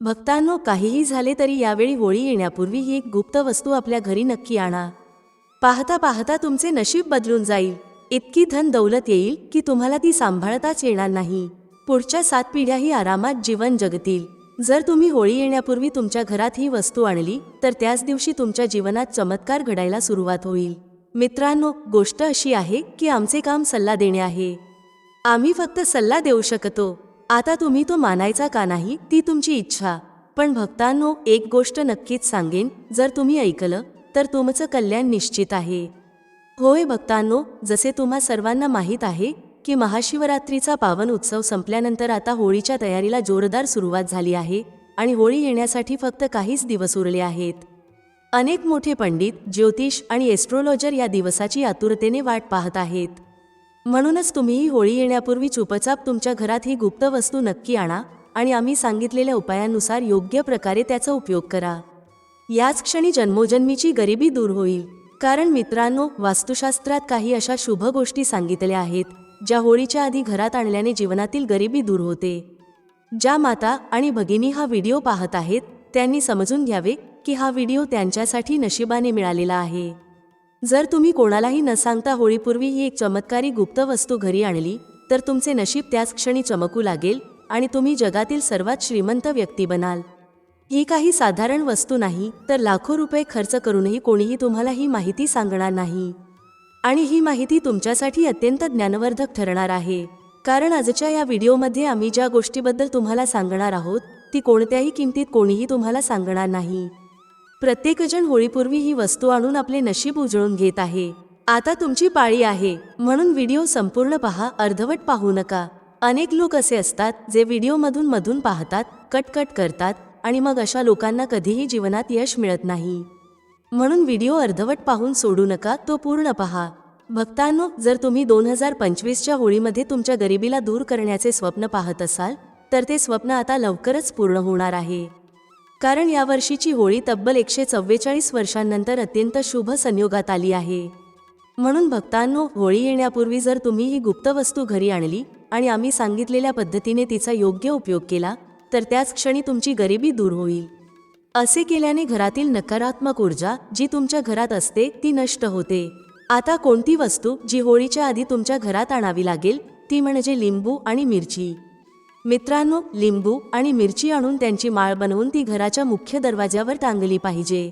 भक्तांनो काहीही झाले तरी यावेळी होळी येण्यापूर्वी ही एक गुप्त वस्तू आपल्या घरी नक्की आणा. पाहता पाहता तुमचे नशीब बदलून जाईल. इतकी धन दौलत येईल की तुम्हाला ती सांभाळताच येणार नाही. पुढच्या सात पिढ्याही आरामात जीवन जगतील. जर तुम्ही होळी येण्यापूर्वी तुमच्या घरात ही वस्तू आणली तर त्याच दिवशी तुमच्या जीवनात चमत्कार घडायला सुरुवात होईल. मित्रांनो गोष्ट अशी आहे की आमचे काम सल्ला देणे आहे. आम्ही फक्त सल्ला देऊ शकतो. आता तुम्ही तो मानायचा का नाही ती तुमची इच्छा. पण भक्तांनो एक गोष्ट नक्कीच सांगेन जर तुम्ही ऐकलं तर तुमचं कल्याण निश्चित आहे. होय भक्तांनो जसे तुम्हा सर्वांना माहीत आहे की महाशिवरात्रीचा पावन उत्सव संपल्यानंतर आता होळीच्या तयारीला जोरदार सुरुवात झाली आहे आणि होळी येण्यासाठी फक्त काहीच दिवस उरले आहेत. अनेक मोठे पंडित ज्योतिष आणि एस्ट्रोलॉजर या दिवसाची आतुरतेने वाट पाहत आहेत. म्हणूनच तुम्हीही होळी येण्यापूर्वी चुपचाप तुमच्या घरात ही गुप्त वस्तू नक्की आणा आणि आम्ही सांगितलेल्या उपायांनुसार योग्य प्रकारे त्याचा उपयोग करा. याच क्षणी जन्मोजन्मीची गरिबी दूर होईल. कारण मित्रांनो वास्तुशास्त्रात काही अशा शुभ गोष्टी सांगितल्या आहेत ज्या होळीच्या आधी घरात आणल्याने जीवनातील गरिबी दूर होते. ज्या माता आणि भगिनी हा व्हिडिओ पाहत आहेत त्यांनी समजून घ्यावे की हा व्हिडिओ त्यांच्यासाठी नशिबाने मिळालेला आहे. जर तुम्ही कोणालाही न सांगता होळीपूर्वी ही एक चमत्कारी गुप्त वस्तू घरी आणली तर तुमचे नशीब त्याच क्षणी चमकू लागेल आणि तुम्ही जगातील सर्वात श्रीमंत व्यक्ती बनाल. ही काही साधारण वस्तू नाही तर लाखो रुपये खर्च करूनही कोणीही तुम्हाला ही माहिती सांगणार नाही. आणि ही माहिती तुमच्यासाठी अत्यंत ज्ञानवर्धक ठरणार आहे. कारण आजच्या या व्हिडिओमध्ये आम्ही ज्या गोष्टीबद्दल तुम्हाला सांगणार आहोत ती कोणत्याही किमतीत कोणीही तुम्हाला सांगणार नाही. प्रत्येकजण होळीपूर्वी ही वस्तू आणून आपले नशीब उजळून घेत आहे. आता तुमची पाळी आहे. म्हणून व्हिडिओ संपूर्ण पहा. अर्धवट पाहू नका. अनेक लोक असे असतात जे व्हिडिओमधून मधून पाहतात कटकट करतात आणि मग अशा लोकांना कधीही जीवनात यश मिळत नाही. म्हणून व्हिडिओ अर्धवट पाहून सोडू नका. तो पूर्ण पहा. भक्तांनो जर तुम्ही दोन हजार पंचवीसच्या होळीमध्ये तुमच्या गरिबीला दूर करण्याचे स्वप्न पाहत असाल तर ते स्वप्न आता लवकरच पूर्ण होणार आहे. कारण यावर्षीची होळी तब्बल एकशे चव्वेचाळीस वर्षांनंतर अत्यंत शुभ संयोगात आली आहे. म्हणून भक्तांनो होळी येण्यापूर्वी जर तुम्ही ही गुप्त वस्तू घरी आणली आणि आम्ही सांगितलेल्या पद्धतीने तिचा योग्य उपयोग केला तर त्याच क्षणी तुमची गरिबी दूर होईल. असे केल्याने घरातील नकारात्मक ऊर्जा जी तुमच्या घरात असते ती नष्ट होते. आता कोणती वस्तू जी होळीच्या आधी तुमच्या घरात आणावी लागेल ती म्हणजे लिंबू आणि मिरची. मित्रांनो लिंबू आणि मिरची आणून त्यांची माळ बनवून ती घराच्या मुख्य दरवाज्यावर टांगली पाहिजे.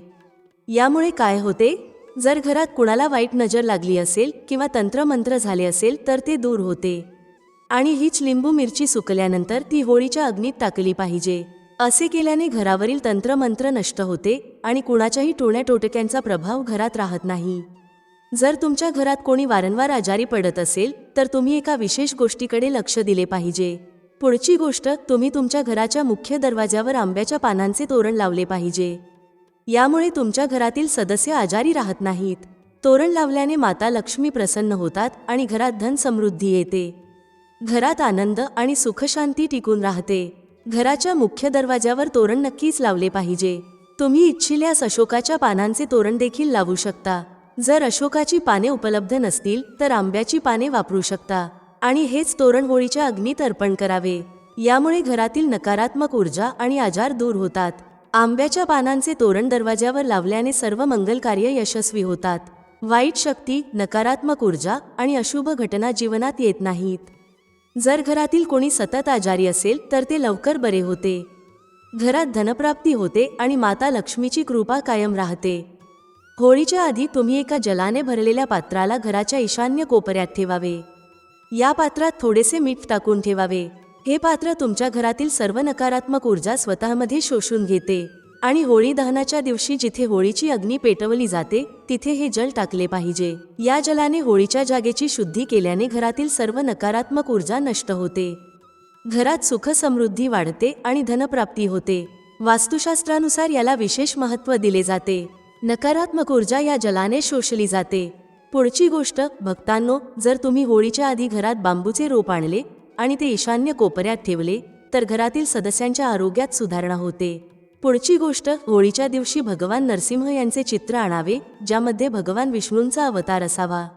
यामुळे काय होते? जर घरात कुणाला वाईट नजर लागली असेल किंवा तंत्रमंत्र झाले असेल तर ते दूर होते. आणि हीच लिंबू मिरची सुकल्यानंतर ती होळीच्या अग्नीत टाकली पाहिजे. असे केल्याने घरावरील तंत्रमंत्र नष्ट होते आणि कुणाच्याही टोण्या टोटक्यांचा प्रभाव घरात राहत नाही. जर तुमच्या घरात कोणी वारंवार आजारी पडत असेल तर तुम्ही एका विशेष गोष्टीकडे लक्ष दिले पाहिजे. पुढची गोष्ट तुम्ही तुमच्या घराच्या मुख्य दरवाज्यावर आंब्याच्या पानांचे तोरण लावले पाहिजे. यामुळे तुमच्या घरातील सदस्य आजारी राहत नाहीत. तोरण लावल्याने माता लक्ष्मी प्रसन्न होतात आणि घरात धन समृद्धी येते. घरात आनंद आणि सुखशांती टिकून राहते. घराच्या मुख्य दरवाज्यावर तोरण नक्कीच लावले पाहिजे. तुम्ही इच्छिल्यास अशोकाच्या पानांचे तोरण देखील लावू शकता. जर अशोकाची पाने उपलब्ध नसतील तर आंब्याची पाने वापरू शकता. आणि हेच तोरण होळीच्या अग्नीत अर्पण करावे. यामुळे घरातील नकारात्मक ऊर्जा आणि आजार दूर होतात. आंब्याच्या पानांचे तोरण दरवाज्यावर लावल्याने सर्व मंगल कार्य यशस्वी होतात. वाईट शक्ती नकारात्मक ऊर्जा आणि अशुभ घटना जीवनात येत नाहीत. जर घरातील कोणी सतत आजारी असेल तर ते लवकर बरे होते. घरात धनप्राप्ती होते आणि माता लक्ष्मीची कृपा कायम राहते. होळीच्या आधी तुम्ही एका जलाने भरलेल्या पात्राला घराच्या ईशान्य कोपऱ्यात ठेवावे. या पात्रात थोडेसे मीठ टाकून ठेवावे. हे पात्र तुमच्या घरातील सर्व नकारात्मक ऊर्जा स्वतःमध्ये शोषून घेते आणि होळी दहनाच्या दिवशी जिथे होळीची अग्नी पेटवली जाते तिथे हे जल टाकले पाहिजे. या जलाने होळीच्या जागेची शुद्धी केल्याने घरातील सर्व नकारात्मक ऊर्जा नष्ट होते. घरात सुख समृद्धी वाढते आणि धनप्राप्ती होते. वास्तुशास्त्रानुसार याला विशेष महत्त्व दिले जाते. नकारात्मक ऊर्जा या जलाने शोषली जाते. पुढची गोष्ट भक्तांनो जर तुम्ही होळीच्या आधी घरात बांबूचे रोप आणले आणि ते ईशान्य कोपऱ्यात ठेवले तर घरातील सदस्यांच्या आरोग्यात सुधारणा होते. पुढची गोष्ट होळीच्या दिवशी भगवान नरसिंह यांचे चित्र आणावे ज्यामध्ये भगवान विष्णूंचा अवतार असावा.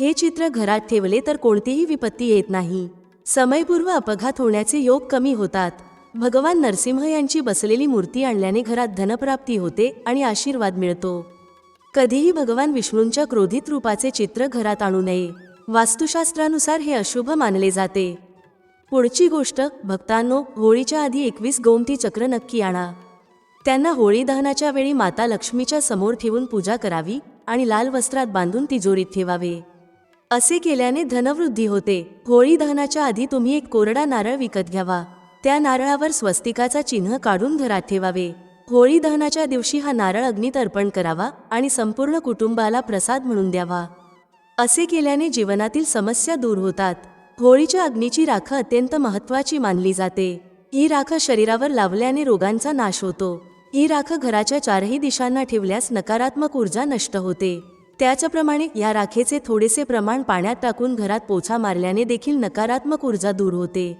हे चित्र घरात ठेवले तर कोणतीही विपत्ती येत नाही. समयपूर्व अपघात होण्याचे योग कमी होतात. भगवान नरसिंह यांची बसलेली मूर्ती आणल्याने घरात धनप्राप्ती होते आणि आशीर्वाद मिळतो. कधीही भगवान विष्णूंच्या क्रोधित रूपाचे चित्र घरात आणू नये. वास्तुशास्त्रानुसार हे अशुभ मानले जाते. पुढची गोष्ट भक्तांनो होळीच्या आधी एकवीस गोमती चक्र नक्की आणा. त्यांना होळी दहनाच्या वेळी माता लक्ष्मीच्या समोर ठेवून पूजा करावी आणि लाल वस्त्रात बांधून तिजोरीत ठेवावे. असे केल्याने धनवृद्धी होते. होळी दहनाच्या आधी तुम्ही एक कोरडा नारळ विकत घ्यावा. त्या नारळावर स्वस्तिकाचा चिन्ह काढून घरात ठेवावे. होळी दहनाच्या दिवशी हा नारळ अग्नीत अर्पण करावा आणि संपूर्ण कुटुंबाला प्रसाद म्हणून द्यावा. असे केल्याने जीवनातील समस्या दूर होतात. होळीच्या अग्नीची राख अत्यंत महत्वाची मानली जाते. ही राख शरीरावर लावल्याने रोगांचा नाश होतो. ही राख घराच्या चारही दिशांना ठेवल्यास नकारात्मक ऊर्जा नष्ट होते. त्याचप्रमाणे या राखेचे थोडेसे प्रमाण पाण्यात टाकून घरात पोछा मारल्याने देखील नकारात्मक ऊर्जा दूर होते.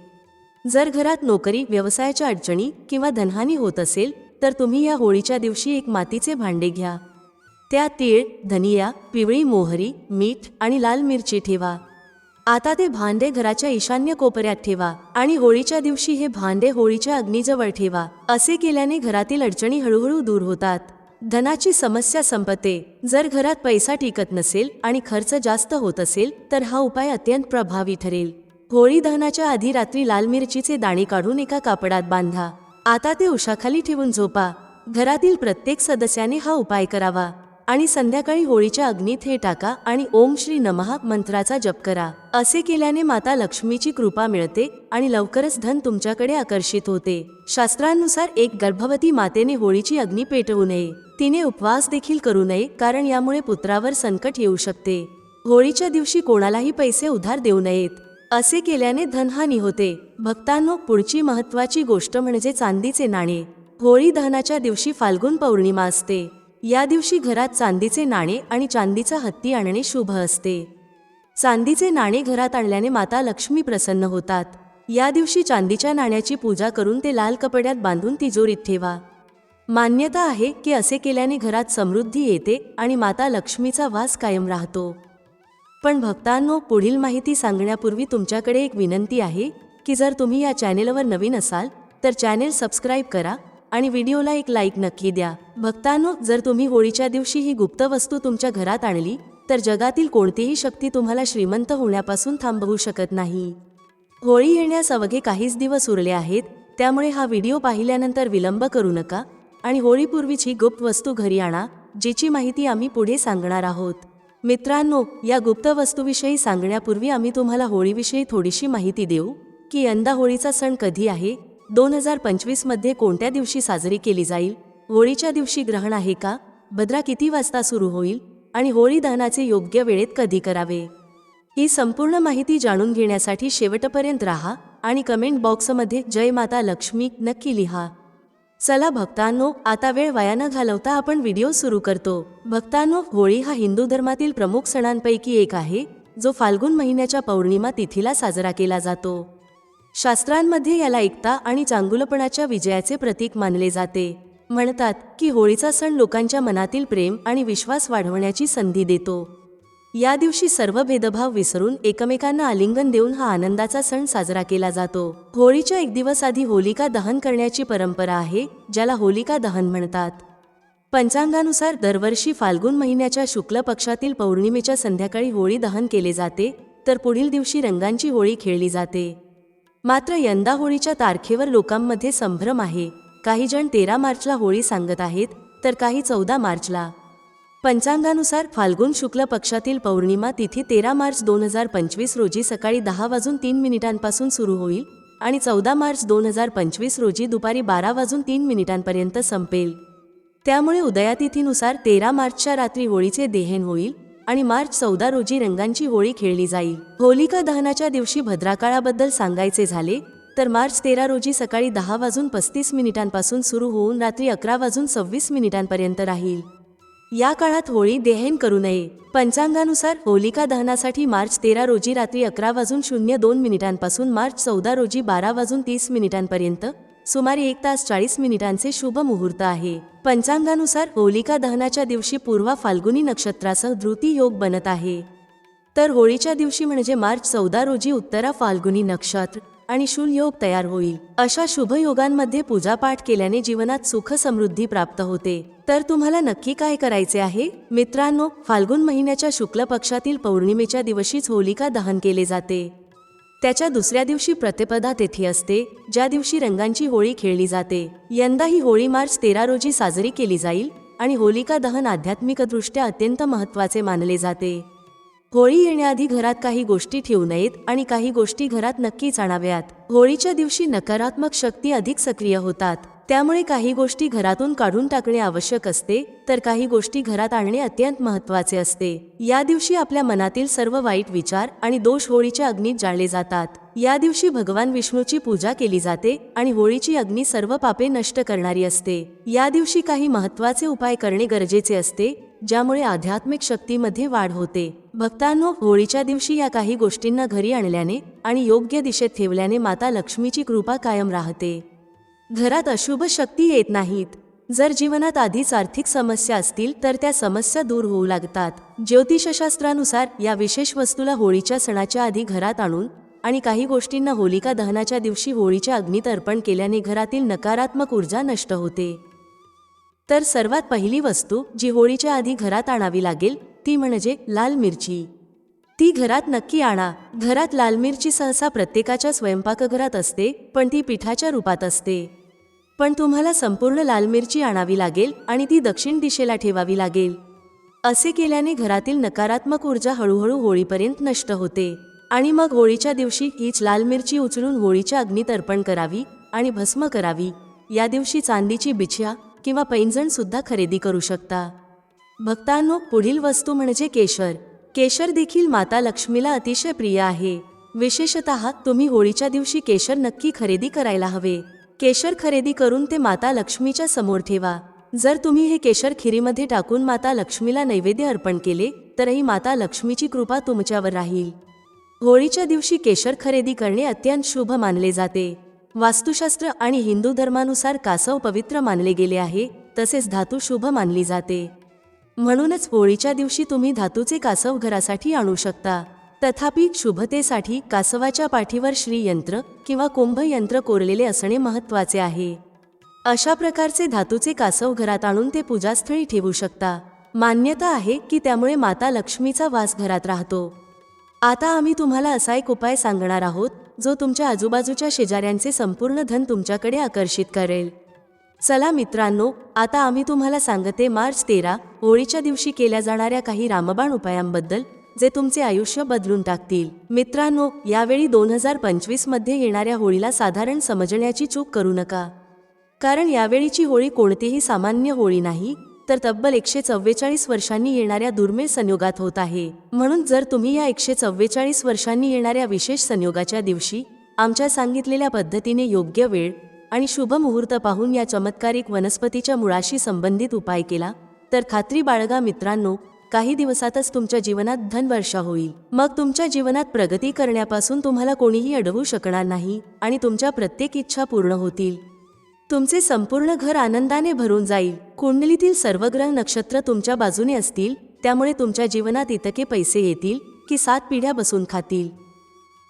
जर घरात नोकरी व्यवसायाच्या अडचणी किंवा धनहानी होत असेल तर तुम्ही या होळीच्या दिवशी एक मातीचे भांडे घ्या. त्या तीळ धनिया पिवळी मोहरी मीठ आणि लाल मिरची ठेवा. आता ते भांडे घराच्या ईशान्य कोपऱ्यात ठेवा आणि होळीच्या दिवशी हे भांडे होळीच्या अग्नीजवळ ठेवा. असे केल्याने घरातील अडचणी हळूहळू दूर होतात. धनाची समस्या संपते. जर घरात पैसा टिकत नसेल आणि खर्च जास्त होत असेल तर हा उपाय अत्यंत प्रभावी ठरेल. होळी दहनाच्या आधी रात्री लाल मिरचीचे दाणे काढून एका कापडात बांधा. आता ते उशाखाली ठेवून झोपा. घरातील प्रत्येक सदस्याने हा उपाय करावा. आणि संध्याकाळी होळीच्या अग्नीत हे टाका आणि ओम श्री नमः मंत्राचा जप करा. असे केल्याने माता लक्ष्मीची कृपा मिळते आणि लवकरच धन तुमच्याकडे आकर्षित होते. शास्त्रांनुसार एक गर्भवती मातेने होळीची अग्नी पेटवू नये. तिने उपवास देखील करू नये कारण यामुळे पुत्रावर संकट येऊ शकते. होळीच्या दिवशी कोणालाही पैसे उधार देऊ नयेत. असे केल्याने धनहानी होते. भक्तांनो पुढची महत्वाची गोष्ट म्हणजे चांदीचे नाणे. होळी दहनाच्या दिवशी फाल्गुन पौर्णिमा असते. या दिवशी घरात चांदीचे नाणे आणि चांदीचा हत्ती आणणे शुभ असते. चांदीचे नाणे घरात आणल्याने माता लक्ष्मी प्रसन्न होतात. या दिवशी चांदीच्या नाण्याची पूजा करून ते लाल कपड्यात बांधून तिजोरीत ठेवा. मान्यता आहे की असे केल्याने घरात समृद्धी येते आणि माता लक्ष्मीचा वास कायम राहतो. पण भक्तांनो पुढील माहिती सांगण्यापूर्वी तुमच्याकडे एक विनंती आहे की जर तुम्ही या चॅनेलवर नवीन असाल तर चॅनेल सबस्क्राईब करा आणि व्हिडिओला एक लाईक नक्की द्या. भक्तांनो जर तुम्ही होळीच्या दिवशी ही गुप्त वस्तू तुमच्या घरात आणली तर जगातील कोणतीही शक्ती तुम्हाला श्रीमंत होण्यापासून थांबवू शकत नाही. होळी येण्यास अवघे काहीच दिवस उरले आहेत त्यामुळे हा व्हिडिओ पाहिल्यानंतर विलंब करू नका आणि होळीपूर्वीची गुप्त वस्तू घरी आणा जिची माहिती आम्ही पुढे सांगणार आहोत. मित्रांनो या गुप्त वस्तूविषयी सांगण्यापूर्वी आम्ही तुम्हाला होळीविषयी थोडीशी माहिती देऊ की यंदा होळीचा सण कधी आहे? दोन हजार पंचवीसमध्ये कोणत्या दिवशी साजरी केली जाईल? होळीच्या दिवशी ग्रहण आहे का? भद्रा किती वाजता सुरू होईल? आणि होळी दहनाचे योग्य वेळेत कधी करावे? ही संपूर्ण माहिती जाणून घेण्यासाठी शेवटपर्यंत राहा आणि कमेंट बॉक्समध्ये जय माता लक्ष्मी नक्की लिहा. चला भक्तांनो आता वेळ वाया न घालवता आपण व्हिडिओ सुरू करतो. भक्तांनो होळी हा हिंदू धर्मातील प्रमुख सणांपैकी एक आहे जो फाल्गुन महिन्याच्या पौर्णिमा तिथीला साजरा केला जातो. शास्त्रांमध्ये याला एकता आणि चांगुलपणाच्या विजयाचे प्रतीक मानले जाते. म्हणतात की होळीचा सण लोकांच्या मनातील प्रेम आणि विश्वास वाढवण्याची संधी देतो. या दिवशी सर्व भेदभाव विसरून एकमेकांना आलिंगन देऊन हा आनंदाचा सण साजरा केला जातो. होळीच्या एक दिवस आधी होलिका दहन करण्याची परंपरा आहे ज्याला होलिका दहन म्हणतात. पंचांगानुसार दरवर्षी फाल्गुन महिन्याच्या शुक्ल पक्षातील पौर्णिमेच्या संध्याकाळी होळी दहन केले जाते तर पुढील दिवशी रंगांची होळी खेळली जाते. मात्र यंदा होळीच्या तारखेवर लोकांमध्ये संभ्रम आहे. काही जण तेरा मार्चला होळी सांगत आहेत तर काही चौदा मार्चला. पंचांगानुसार फाल्गुन शुक्ल पक्षातील पौर्णिमा तिथी तेरा मार्च दोन हजार पंचवीस रोजी सकाळी दहा वाजून तीन मिनिटांपासून सुरू होईल आणि चौदा मार्च दोन हजार पंचवीस रोजी दुपारी बारा वाजून तीन मिनिटांपर्यंत संपेल. त्यामुळे उदयातिथीनुसार तेरा मार्चच्या रात्री होळीचे देहेन होईल आणि मार्च चौदा रोजी रंगांची होळी खेळली जाईल. होलिका दहनाच्या दिवशी भद्राकाळाबद्दल सांगायचे झाले तर मार्च तेरा रोजी सकाळी दहा वाजून पस्तीस मिनिटांपासून सुरू होऊन रात्री अकरा वाजून सव्वीस मिनिटांपर्यंत राहील. या काळात होळी देहेन करू नये. पंचांगानुसार होलिका दहनासाठी मार्च तेरा रोजी रात्री अकरा वाजून शून्य दोन मिनिटांपासून मार्च चौदा रोजी बारा वाजून तीस मिनिटांपर्यंत सुमारे एक तास चाळीस मिनिटांचे शुभ मुहूर्त आहे. पंचांगानुसार होलिका दहनाच्या दिवशी पूर्वा फाल्गुनी नक्षत्रासह धृती योग बनत आहे. तर होळीच्या दिवशी म्हणजे मार्च चौदा रोजी उत्तरा फाल्गुनी नक्षत्र आणि शूलयोग तयार होईल. अशा शुभयोगांमध्ये पूजापाठ केल्याने जीवनात सुख समृद्धी प्राप्त होते. तर तुम्हाला नक्की काय करायचे आहे? मित्रांनो फाल्गुन महिन्याच्या शुक्ल पक्षातील पौर्णिमेच्या दिवशीच होलिका दहन केले जाते. त्याच्या दुसऱ्या दिवशी प्रतिपदा तेथी असते ज्या दिवशी रंगांची होळी खेळली जाते. यंदा ही होळी मार्च तेरा रोजी साजरी केली जाईल आणि होलिका दहन आध्यात्मिकदृष्ट्या अत्यंत महत्त्वाचे मानले जाते. होळी येण्याआधी घरात काही गोष्टी ठेवू नयेत आणि काही गोष्टी घरात नक्कीच आणाव्यात. होळीच्या दिवशी नकारात्मक शक्ती अधिक सक्रिय होतात. त्यामुळे काही गोष्टी घरातून काढून टाकणे आवश्यक असते तर काही गोष्टी घरात आणणे अत्यंत महत्त्वाचे असते. या दिवशी आपल्या मनातील सर्व वाईट विचार आणि दोष होळीच्या अग्नीत जाळले जातात. या दिवशी भगवान विष्णूची पूजा केली जाते आणि होळीची अग्नी सर्व पापे नष्ट करणारी असते. या दिवशी काही महत्त्वाचे उपाय करणे गरजेचे असते ज्यामुळे आध्यात्मिक शक्तीमध्ये वाढ होते. भक्तांनो होळीच्या दिवशी या काही गोष्टींना घरी आणल्याने आणि योग्य दिशेत ठेवल्याने माता लक्ष्मीची कृपा कायम राहते. घरात अशुभ शक्ती येत नाहीत. जर जीवनात आधीच आर्थिक समस्या असतील तर त्या समस्या दूर होऊ लागतात. ज्योतिषशास्त्रानुसार या विशेष वस्तूला होळीच्या सणाच्या आधी घरात आणून आणि काही गोष्टींना होलिका दहनाच्या दिवशी होळीच्या अग्नीत अर्पण केल्याने घरातील नकारात्मक ऊर्जा नष्ट होते. तर सर्वात पहिली वस्तू जी होळीच्या आधी घरात आणावी लागेल ती म्हणजे लाल मिरची. ती घरात नक्की आणा. घरात लाल मिरची सहसा प्रत्येकाच्या स्वयंपाकघरात असते पण ती पिठाच्या रूपात असते. पण तुम्हाला संपूर्ण लाल मिरची आणावी लागेल आणि ती दक्षिण दिशेला ठेवावी लागेल. असे केल्याने घरातील नकारात्मक ऊर्जा हळूहळू होळीपर्यंत नष्ट होते. आणि मग होळीच्या दिवशी हीच लाल मिरची उचलून होळीच्या अग्नीत अर्पण करावी आणि भस्म करावी. या दिवशी चांदीची बिछ्या किंवा पैंजणसुद्धा खरेदी करू शकता. भक्तांनो पुढील वस्तू म्हणजे केशर. केशर देखील माता लक्ष्मीला अतिशय प्रिय आहे. विशेषत तुम्ही होळीच्या दिवशी केशर नक्की खरेदी करायला हवे. केशर खरेदी करून ते माता लक्ष्मीच्या समोर ठेवा. जर तुम्ही हे केशर खिरीमध्ये टाकून माता लक्ष्मीला नैवेद्य अर्पण केले तरही माता लक्ष्मीची कृपा तुमच्यावर राहील. होळीच्या दिवशी केशर खरेदी करणे अत्यंत शुभ मानले जाते. वास्तुशास्त्र आणि हिंदू धर्मानुसार कासव पवित्र मानले गेले आहे तसेच धातू शुभ मानली जाते. म्हणूनच होळीच्या दिवशी तुम्ही धातूचे कासव घरासाठी आणू शकता. तथापि शुभतेसाठी कासवाच्या पाठीवर श्रीयंत्र किंवा कुंभयंत्र कोरलेले असणे महत्त्वाचे आहे. अशा प्रकारचे धातूचे कासव घरात आणून ते पूजास्थळी ठेवू शकता. मान्यता आहे की त्यामुळे माता लक्ष्मीचा वास घरात राहतो. आता आम्ही तुम्हाला असा एक उपाय सांगणार आहोत जो तुमच्या आजूबाजूच्या शेजाऱ्यांचे संपूर्ण धन तुमच्याकडे आकर्षित करेल. चला मित्रांनो आता आम्ही तुम्हाला सांगते मार्च तेरा होळीच्या दिवशी केल्या जाणाऱ्या काही रामबाण उपायांबद्दल जे तुमचे आयुष्य बदलून टाकतील. मित्रांनो यावेळी दोन हजार पंचवीसमध्ये येणाऱ्या होळीला साधारण समजण्याची चूक करू नका. कारण यावेळीची होळी कोणतीही सामान्य होळी नाही तर तब्बल एकशे चव्वेचाळीस वर्षांनी येणाऱ्या दुर्मिळ संयोगात होत आहे. म्हणून जर तुम्ही या एकशे चव्वेचाळीस वर्षांनी येणाऱ्या विशेष संयोगाच्या दिवशी आमच्या सांगितलेल्या पद्धतीने योग्य वेळ आणि शुभ मुहूर्त पाहून या चमत्कारिक वनस्पतीच्या मुळाशी संबंधित उपाय केला तर खात्री बाळगा मित्रांनो काही दिवसातच तुमच्या जीवनात धनवर्षा होईल. मग तुमच्या जीवनात प्रगती करण्यापासून तुम्हाला कोणीही अडवू शकणार नाही आणि तुमच्या प्रत्येक इच्छा पूर्ण होतील. तुमचे संपूर्ण घर आनंदाने भरून जाईल. कुंडलीतील सर्व ग्रह नक्षत्र तुमच्या बाजूने असतील. त्यामुळे तुमच्या जीवनात इतके पैसे येतील की सात पिढ्या बसून खातील.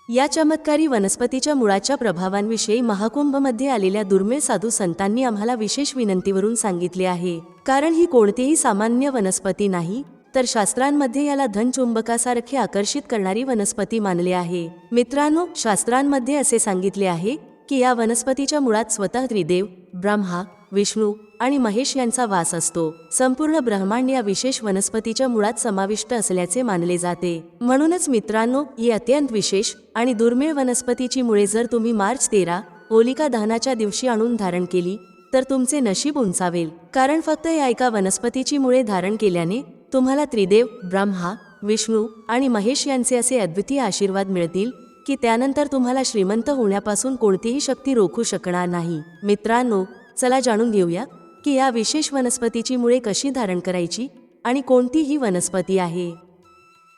या चमत्कारी वनस्पतीच्या मुळाच्या प्रभावांविषयी महाकुंभमध्ये आलेल्या दुर्मिळ साधू संतांनी आम्हाला विशेष विनंतीवरून सांगितले आहे. कारण ही कोणतीही सामान्य वनस्पती नाही तर शास्त्रांमध्ये याला धनचुंबकासारखे आकर्षित करणारी वनस्पती मानले आहे. मित्रांनो शास्त्रांमध्ये असे सांगितले आहे की या वनस्पतीच्या मुळात स्वतः त्रिदेव ब्रह्मा विष्णू आणि महेश यांचा वास असतो. संपूर्ण ब्रह्मांड या विशेष वनस्पतीच्या मुळात समाविष्ट असल्याचे मानले जाते. म्हणूनच मित्रांनो ही अत्यंत विशेष आणि दुर्मिळ वनस्पतीची मुळे जर तुम्ही मार्च तेरा होलिका दहनाच्या दिवशी आणून धारण केली तर तुमचे नशीब उंचावेल. कारण फक्त या एका वनस्पतीची मुळे धारण केल्याने तुम्हाला त्रिदेव ब्रह्मा विष्णू आणि महेश यांचे असे अद्वितीय आशीर्वाद मिळतील की त्यानंतर तुम्हाला श्रीमंत होण्यापासून कोणतीही शक्ती रोखू शकणार नाही. मित्रांनो चला जाणून घेऊया की या विशेष वनस्पतीची मुळे कशी धारण करायची आणि कोणती ही वनस्पती आहे.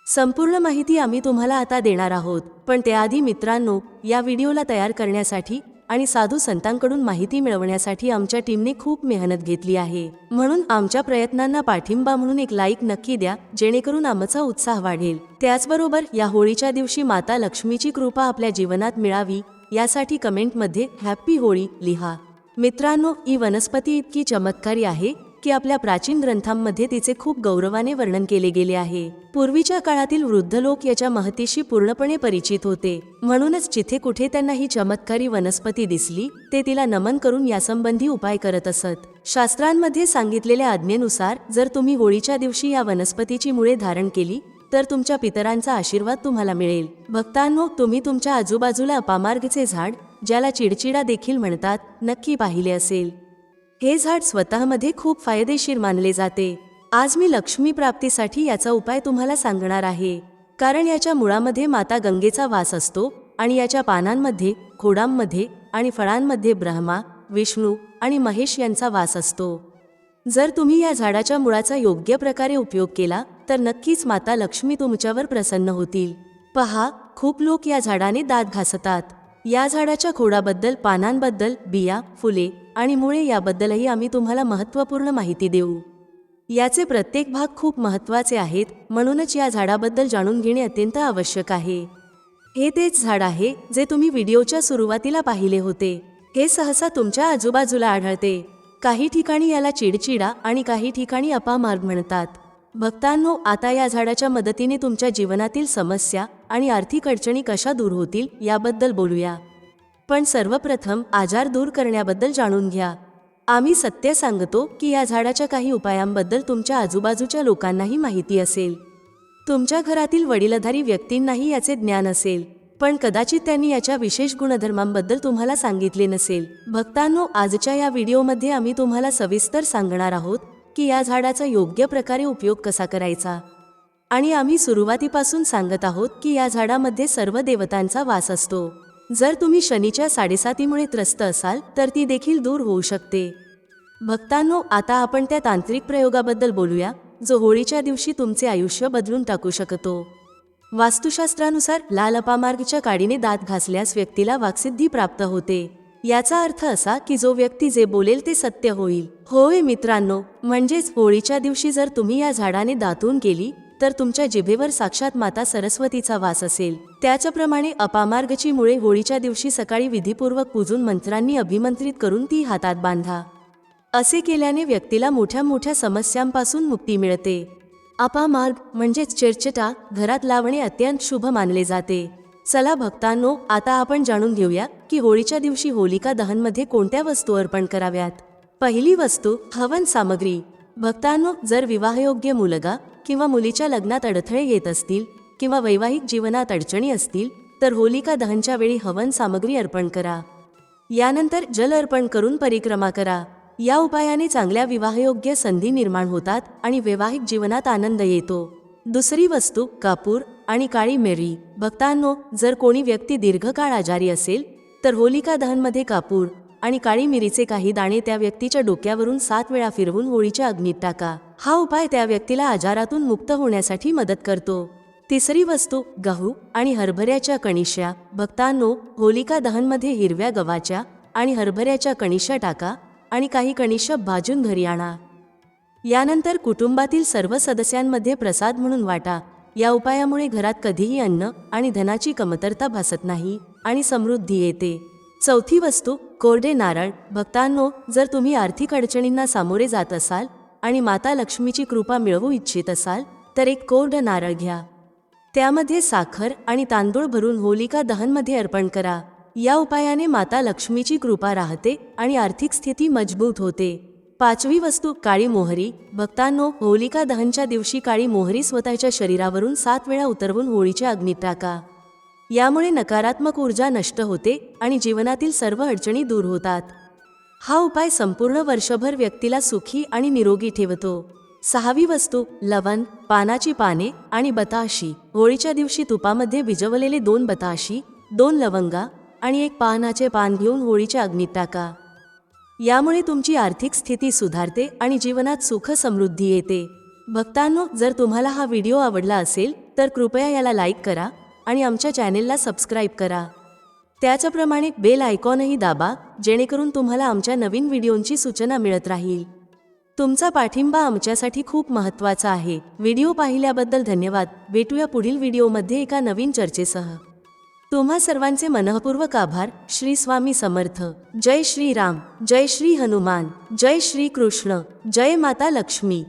संपूर्ण माहिती आम्ही तुम्हाला आता देणार आहोत पण त्याआधी मित्रांनो या व्हिडिओला तयार करण्यासाठी आणि साधू संतांकडून माहिती मिळवण्यासाठी आमच्या टीमने खूप मेहनत घेतली आहे. म्हणून आमच्या प्रयत्नांना पाठिंबा म्हणून एक लाईक नक्की द्या जेणेकरून आमचा उत्साह वाढेल. त्याचबरोबर या होळीच्या दिवशी माता लक्ष्मीची कृपा आपल्या जीवनात मिळावी यासाठी कमेंटमध्ये हॅप्पी होळी लिहा. मित्रांनो ही वनस्पती इतकी चमत्कारी आहे की आपल्या प्राचीन ग्रंथांमध्ये तिचे खूप गौरवाने वर्णन केले गेले आहे. पूर्वीच्या काळातील वृद्ध लोक याच्या महतीशी पूर्णपणे परिचित होते. म्हणूनच जिथे कुठे त्यांना ही चमत्कारी वनस्पती दिसली ते तिला नमन करून यासंबंधी उपाय करत असत. शास्त्रांमध्ये सांगितलेल्या आज्ञेनुसार जर तुम्ही होळीच्या दिवशी या वनस्पतीची मुळे धारण केली तर तुमच्या पितरांचा आशीर्वाद तुम्हाला मिळेल. भक्तांनो तुम्ही तुमच्या आजूबाजूला अपामार्गचे झाड ज्याला चिडचिडा देखील म्हणतात नक्की पाहिले असेल. हे झाड स्वतःमध्ये खूप फायदेशीर मानले जाते. आज मी लक्ष्मी प्राप्तीसाठी याचा उपाय तुम्हाला सांगणार आहे. कारण याच्या मुळामध्ये माता गंगेचा वास असतो आणि याच्या पानांमध्ये खोडांमध्ये आणि फळांमध्ये ब्रह्मा विष्णू आणि महेश यांचा वास असतो. जर तुम्ही या झाडाच्या मुळाचा योग्य प्रकारे उपयोग केला तर नक्कीच माता लक्ष्मी तुमच्यावर प्रसन्न होतील. पहा खूप लोक या झाडाने दात घासतात. या झाडाच्या खोडाबद्दल पानांबद्दल बिया फुले आणि मुळे याबद्दलही आम्ही तुम्हाला महत्त्वपूर्ण माहिती देऊ. याचे प्रत्येक भाग खूप महत्त्वाचे आहेत म्हणूनच या झाडाबद्दल जाणून घेणे अत्यंत आवश्यक आहे. हे तेच झाड आहे जे तुम्ही व्हिडिओच्या सुरुवातीला पाहिले होते. हे सहसा तुमच्या आजूबाजूला आढळते. काही ठिकाणी याला चिडचिडा आणि काही ठिकाणी अपामार्ग म्हणतात. भक्तांनो आता या झाडाच्या मदतीने तुमच्या जीवनातील समस्या आणि आर्थिक अडचणी कशा दूर होतील याबद्दल बोलूया. पण सर्वप्रथम आजार दूर करण्याबद्दल जाणून घ्या. आम्ही सत्य सांगतो की या झाडाच्या काही उपायांबद्दल तुमच्या आजूबाजूच्या लोकांनाही माहिती असेल. तुमच्या घरातील वडीलधारी व्यक्तींनाही याचे ज्ञान असेल पण कदाचित त्यांनी याच्या विशेष गुणधर्मांबद्दल तुम्हाला सांगितले नसेल. भक्तांनो आजच्या या व्हिडिओमध्ये आम्ही तुम्हाला सविस्तर सांगणार आहोत की या झाडाचा योग्य प्रकारे उपयोग कसा करायचा. आणि आम्ही सुरुवातीपासून सांगत आहोत की या झाडामध्ये सर्व देवतांचा वास असतो. जर तुम्ही शनीच्या साडेसातीमुळे त्रस्त असाल तर ती देखील दूर होऊ शकते. भक्तांनो आता आपण त्या तांत्रिक प्रयोगाबद्दल बोलूया जो होळीच्या दिवशी तुमचे आयुष्य बदलून टाकू शकतो. वास्तुशास्त्रानुसार लाल अपामार्गच्या काडीने दात घासल्यास व्यक्तीला वाकसिद्धी प्राप्त होते. याचा अर्थ असा की जो व्यक्ती जे बोलेल ते सत्य होईल. होय मित्रांनो म्हणजेच होळीच्या दिवशी जर तुम्ही या झाडाने दातून केली तर तुमच्या जिभेवर साक्षात माता सरस्वतीचा वास असेल. त्याच्याप्रमाणे अपामार्गची मुळे होळीच्या दिवशी सकाळी विधीपूर्वक पूजून मंत्रांनी अभिमंत्रित करून ती हातात बांधा. असे केल्याने व्यक्तीला मोठ्या मोठ्या समस्यांपासून मुक्ती मिळते. अपामार्ग म्हणजेच चिरचिटा घरात लावणे अत्यंत शुभ मानले जाते. चला भक्तांनो आता आपण जाणून घेऊया की होळीच्या दिवशी होलिका दहनमध्ये कोणत्या वस्तू अर्पण कराव्यात. पहिली वस्तू हवन सामग्री. भक्तांनो जर विवाहयोग्य मुलगा किंवा मुलीच्या लग्नात अडथळे येत असतील किंवा वैवाहिक जीवनात अडचणी असतील तर होलिका दहनच्या वेळी हवन सामग्री अर्पण करा. यानंतर जल अर्पण करून परिक्रमा करा. या उपायाने चांगल्या विवाहयोग्य संधी निर्माण होतात आणि वैवाहिक जीवनात आनंद येतो. दुसरी वस्तू कापूर आणि काळी मेरी. भक्तांनो जर कोणी व्यक्ती दीर्घकाळ आजारी असेल तर होलिका दहनमध्ये कापूर आणि काळी मिरीचे काही दाणे त्या व्यक्तीच्या डोक्यावरून सात वेळा फिरवून होळीच्या अग्नीत टाका. हा उपाय त्या व्यक्तीला आजारातून मुक्त होण्यासाठी मदत करतो. तिसरी वस्तू गहू आणि हरभऱ्याच्या कणिशा. भक्तांनो होलिका दहनमध्ये हिरव्या गव्हाच्या आणि हरभऱ्याच्या कणिशा टाका आणि काही कणिशा भाजून घरी आणा. यानंतर कुटुंबातील सर्व सदस्यांमध्ये प्रसाद म्हणून वाटा. या उपायामुळे घरात कधीही अन्न आणि धनाची कमतरता भासत नाही आणि समृद्धी येते. चौथी वस्तू कोरडे नारळ. भक्तांनो जर तुम्ही आर्थिक अडचणींना सामोरे जात असाल आणि माता लक्ष्मीची कृपा मिळवू इच्छित असाल तर एक कोरड नारळ घ्या. त्यामध्ये साखर आणि तांदूळ भरून होलिका दहनमध्ये अर्पण करा. या उपायाने माता लक्ष्मीची कृपा राहते आणि आर्थिक स्थिती मजबूत होते. पाचवी वस्तू काळी मोहरी. भक्तांनो होलिका दहनच्या दिवशी काळी मोहरी स्वतःच्या शरीरावरून सात वेळा उतरवून होळीच्या अग्नीत टाका. यामुळे नकारात्मक ऊर्जा नष्ट होते आणि जीवनातील सर्व अडचणी दूर होतात. हा उपाय संपूर्ण वर्षभर व्यक्तीला सुखी आणि निरोगी ठेवतो. सहावी वस्तू लवण पानाची पाने आणि बताशी. होळीच्या दिवशी तुपामध्ये भिजवलेले दोन बताशी दोन लवंगा आणि एक पानाचे पान घेऊन होळीच्या अग्नीत टाका. यामुळे तुमची आर्थिक स्थिती सुधारते आणि जीवनात सुख समृद्धी येते. भक्तांनो जर तुम्हाला हा व्हिडिओ आवडला असेल तर कृपया याला लाईक करा आणि आमच्या चॅनेलला सबस्क्राईब करा. त्याचप्रमाणे बेल आयकॉनही दाबा जेणेकरून तुम्हाला आमच्या नवीन व्हिडिओंची सूचना मिळत राहील. तुमचा पाठिंबा आमच्यासाठी खूप महत्त्वाचा आहे. व्हिडिओ पाहिल्याबद्दल धन्यवाद. भेटूया पुढील व्हिडिओमध्ये एका नवीन चर्चेसह. तुम्हा सर्वांचे मनःपूर्वक आभार. श्री स्वामी समर्थ. जय श्री राम. जय श्री हनुमान. जय श्री कृष्ण. जय माता लक्ष्मी.